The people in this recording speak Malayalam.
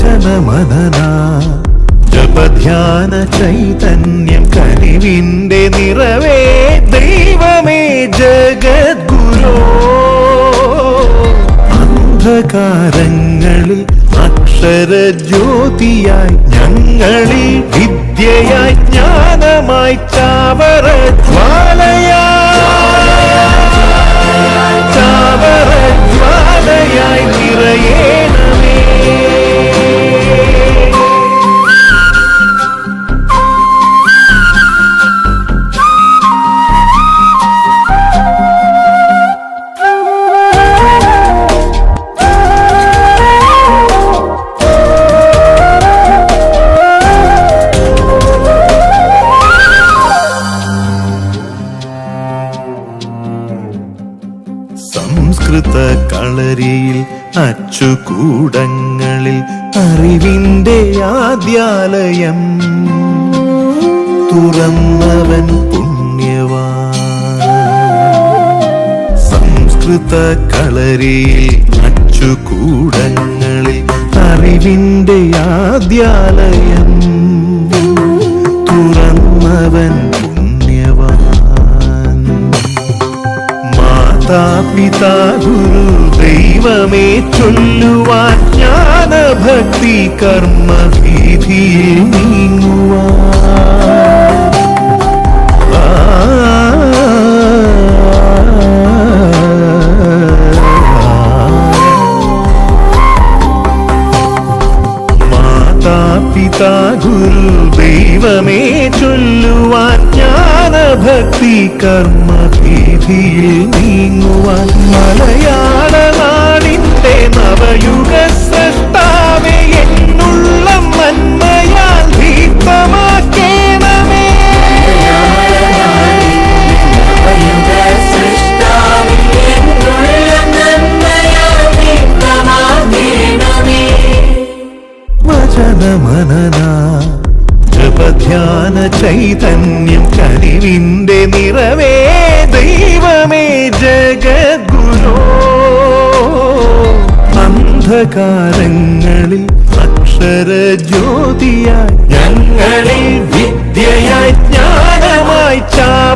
കാഞ്ചന മദന ജപധ്യാന ചൈതന്യം കനിവിന്റെ നിറവേ. ദൈവമേ ജഗദ്ഗുരോ. അന്ധകാരങ്ങളിൽ അക്ഷരജ്യോതിയായി ഞങ്ങളിൽ വിദ്യയായി ജ്ഞാനമായി ചാവറ ജ്വാലയായി സംസ്കൃത കളരിയിൽ അച്ചുകൂടങ്ങളിൽ അറിവിന്റെ ആദ്യാലയം. തുറന്നവൻ പുണ്യവാ സംസ്കൃത കളരിയിൽ അച്ചുകൂടങ്ങളിൽ അറിവിന്റെ ആദ്യാലയം. തുറന്നവൻ മാതാപിതാ ഗുരു ദൈവമേ ചൊല്ലുവാൻ ജ്ഞാനഭക്തി കർമ്മഭീതിയിൽ നീങ്ങുവാൻ. മാതാപിതാ ഗുരു ദൈവമേ ചൊല്ലുവാൻ ജ്ഞാനഭക്തി നീങ്ങുവാൻ. മലയാള വചനമനന ജപധ്യാന ചൈതന്യം കനിവിന്റെ നിറവേ. ദൈവമേ ജഗദ്ഗുരോ. അന്ധകാരങ്ങളിൽ അക്ഷരജ്യോതിയായി. ഞങ്ങളിൽ വിദ്യയായി ജ്ഞാനമായി ചാ